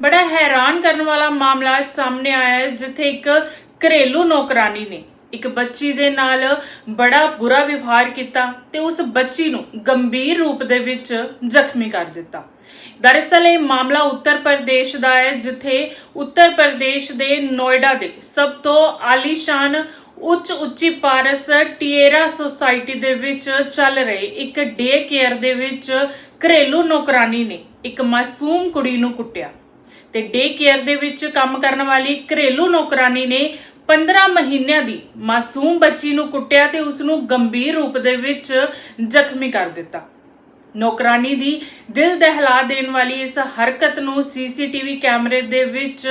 ਬੜਾ ਹੈਰਾਨ ਕਰਨ ਵਾਲਾ ਮਾਮਲਾ ਸਾਹਮਣੇ ਆਇਆ ਹੈ, ਜਿੱਥੇ ਇੱਕ ਘਰੇਲੂ ਨੌਕਰਾਨੀ ਨੇ ਇੱਕ ਬੱਚੀ ਦੇ ਨਾਲ ਬੜਾ ਬੁਰਾ ਵਿਵਹਾਰ ਕੀਤਾ ਤੇ ਉਸ ਬੱਚੀ ਨੂੰ ਗੰਭੀਰ ਰੂਪ ਦੇ ਵਿੱਚ ਜ਼ਖਮੀ ਕਰ ਦਿੱਤਾ। ਦਰਅਸਲ ਇਹ ਮਾਮਲਾ ਉੱਤਰ ਪ੍ਰਦੇਸ਼ ਦਾ ਹੈ, ਜਿੱਥੇ ਉੱਤਰ ਪ੍ਰਦੇਸ਼ ਦੇ ਨੋਇਡਾ ਦੇ ਸਭ ਤੋਂ ਆਲੀਸ਼ਾਨ ਉੱਚ ਉੱਚੀ ਪਾਰਸ ਟੀਏਰਾ ਸੁਸਾਇਟੀ ਦੇ ਵਿੱਚ ਚੱਲ ਰਹੇ ਇੱਕ ਡੇ ਕੇਅਰ ਦੇ ਵਿੱਚ ਘਰੇਲੂ ਨੌਕਰਾਨੀ ਨੇ ਇੱਕ ਮਾਸੂਮ ਕੁੜੀ ਨੂੰ ਕੁੱਟਿਆ। ਤੇ ਡੇ ਕੇਅਰ ਦੇ ਵਿੱਚ ਕੰਮ ਕਰਨ ਵਾਲੀ ਘਰੇਲੂ ਨੌਕਰਾਨੀ ਨੇ 15 ਮਹੀਨਿਆਂ ਦੀ ਮਾਸੂਮ ਬੱਚੀ ਨੂੰ ਕੁੱਟਿਆ ਤੇ ਉਸ ਨੂੰ ਗੰਭੀਰ ਰੂਪ ਦੇ ਵਿੱਚ ਜ਼ਖਮੀ ਕਰ ਦਿੱਤਾ। ਨੌਕਰਾਨੀ ਦੀ ਦਿਲ ਦਹਿਲਾ ਦੇਣ ਵਾਲੀ ਇਸ ਹਰਕਤ ਨੂੰ ਸੀਸੀਟੀਵੀ ਕੈਮਰੇ ਦੇ ਵਿੱਚ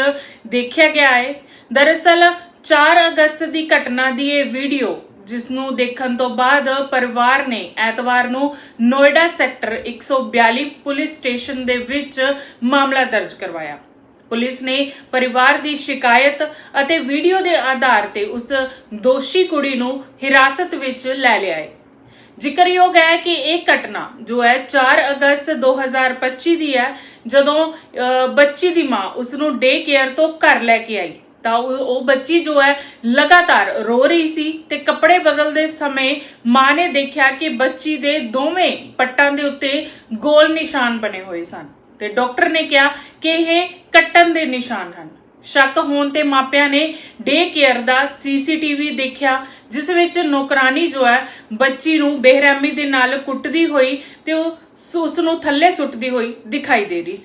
ਦੇਖਿਆ ਗਿਆ ਹੈ। ਦਰਅਸਲ 4 ਅਗਸਤ ਦੀ ਘਟਨਾ ਦੀ ਇਹ ਵੀਡੀਓ, ਜਿਸ ਨੂੰ ਦੇਖਣ ਤੋਂ ਬਾਅਦ ਪਰਿਵਾਰ ਨੇ ਐਤਵਾਰ ਨੂੰ ਨੋਇਡਾ ਸੈਕਟਰ 142 ਪੁਲਿਸ ਸਟੇਸ਼ਨ ਦੇ ਵਿੱਚ ਮਾਮਲਾ ਦਰਜ ਕਰਵਾਇਆ। ਪੁਲਿਸ ਨੇ ਪਰਿਵਾਰ ਦੀ ਸ਼ਿਕਾਇਤ ਅਤੇ ਵੀਡੀਓ ਦੇ ਆਧਾਰ ਤੇ ਉਸ ਦੋਸ਼ੀ ਕੁੜੀ ਨੂੰ ਹਿਰਾਸਤ ਵਿੱਚ ਲੈ ਲਿਆ ਹੈ। ਜ਼ਿਕਰਯੋਗ ਹੈ ਕਿ ਇਹ ਘਟਨਾ ਜੋ ਹੈ 4 ਅਗਸਤ 2025 ਦੀ ਹੈ ਜਦੋਂ ਅਹ, ਬੱਚੀ ਦੀ ਮਾਂ ਉਸ ਨੂੰ ਡੇ ਕੇਅਰ ਤੋਂ ਘਰ ਲੈ ਕੇ ਆਈ। ਤਾਂ ਉਹ ਬੱਚੀ ਜੋ ਹੈ ਲਗਾਤਾਰ ਰੋ ਰਹੀ ਸੀ ਤੇ ਕੱਪੜੇ ਬਦਲਦੇ ਸਮੇਂ ਮਾਂ ਨੇ ਦੇਖਿਆ ਕਿ ਬੱਚੀ ਦੇ ਦੋਵੇਂ ਪੱਟਾਂ ਦੇ ਉੱਤੇ ਗੋਲ ਨਿਸ਼ਾਨ ਬਣੇ ਹੋਏ ਸਨ। ਤੇ ਡਾਕਟਰ ਨੇ ਕਿਹਾ ਕਿ ਇਹ ਕੱਟਣ ਦੇ ਨਿਸ਼ਾਨ ਹਨ। ਸ਼ੱਕ ਹੋਣ ਤੇ ਮਾਪਿਆਂ ਨੇ ਡੇ ਕੇਅਰ ਦਾ ਸੀਸੀਟੀਵੀ ਦੇਖਿਆ, ਜਿਸ ਵਿੱਚ ਨੌਕਰਾਨੀ ਜੋ ਹੈ, ਬੱਚੀ ਨੂੰ ਬੇਰਹਿਮੀ ਦੇ ਨਾਲ ਕੁੱਟਦੀ ਹੋਈ ਤੇ ਉਸ ਨੂੰ ਥੱਲੇ ਸੁੱਟਦੀ ਹੋਈ ਦਿਖਾਈ ਦੇ ਰਹੀ ਸੀ।